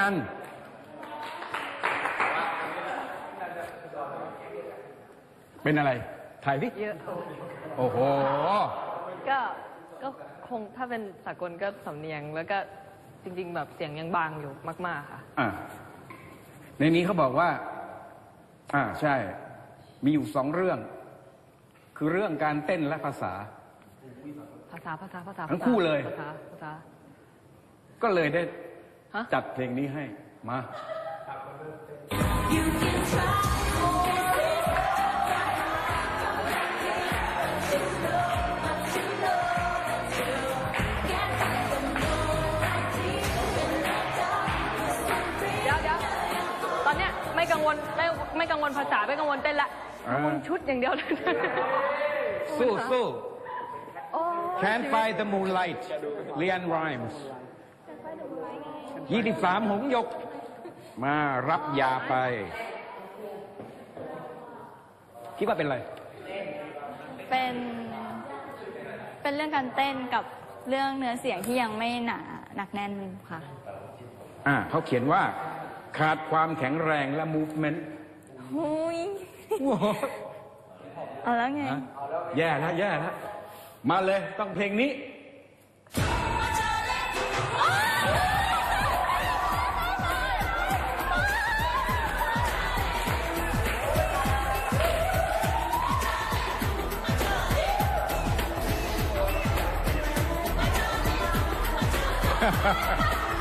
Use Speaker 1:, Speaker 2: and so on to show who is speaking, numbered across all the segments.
Speaker 1: นั่นเป็นอะไร ถ่ายดิ
Speaker 2: เยอะ
Speaker 1: โอ้โห
Speaker 2: ก็ก็คงถ้าเป็นสากลก็สำเนียงแล้วก็จริง ๆ แบบเสียงยังบางอยู่มาก ๆ ค่ะ
Speaker 1: อ่าในนี้เขาบอกว่า อ่าใช่ มีอยู่สองเรื่อง คือเรื่องการเต้นและภาษา
Speaker 2: ภาษาภาษาภาษา
Speaker 1: ทั้งคู่เลย
Speaker 2: ภาษาภาษา
Speaker 1: ก็เลยได้
Speaker 2: ฮะ
Speaker 1: จัดเพลงนี้ให้ มา
Speaker 2: เดี๋ยวเดี๋ยวตอนเนี้ยไม่กังวลไม่ไม่กังวลภาษาไม่กังวลเต้นละ
Speaker 1: อ่า
Speaker 2: กังวลชุดอย่างเดียวเลย
Speaker 1: สู้สู้
Speaker 2: โอ้
Speaker 1: Can't find the moonlight เรียน rhymes ยี่สิบสามหงยก มารับยาไป คิดว่าเป็นอะไร
Speaker 3: เป็น เป็นเรื่องการเต้นกับเรื่องเนื้อเสียงที่ยังไม่หนาหนักแน่นค่ะ
Speaker 1: อ่าเขาเขียนว่า ขาดความแข็งแรงและ movement
Speaker 3: หุยเอาแล้วไง
Speaker 1: ฮะแย่แล้วแย่แล้วมาเลยต้องเพลงนี้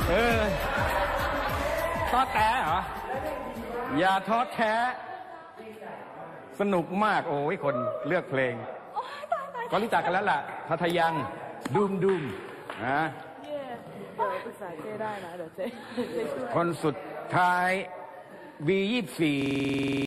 Speaker 1: เออท้อแท้เหรอ อย่าท้อแท้ สนุกมากโอ้ยคนเลือกเพลง ก็รู้จักกันแล้วล่ะพัทยังดูมดูมนะ
Speaker 2: เดี๋ยวปรึกษาเจ้ได้นะเดี๋ยวเจ้
Speaker 1: คนสุดท้าย V ยี่สี่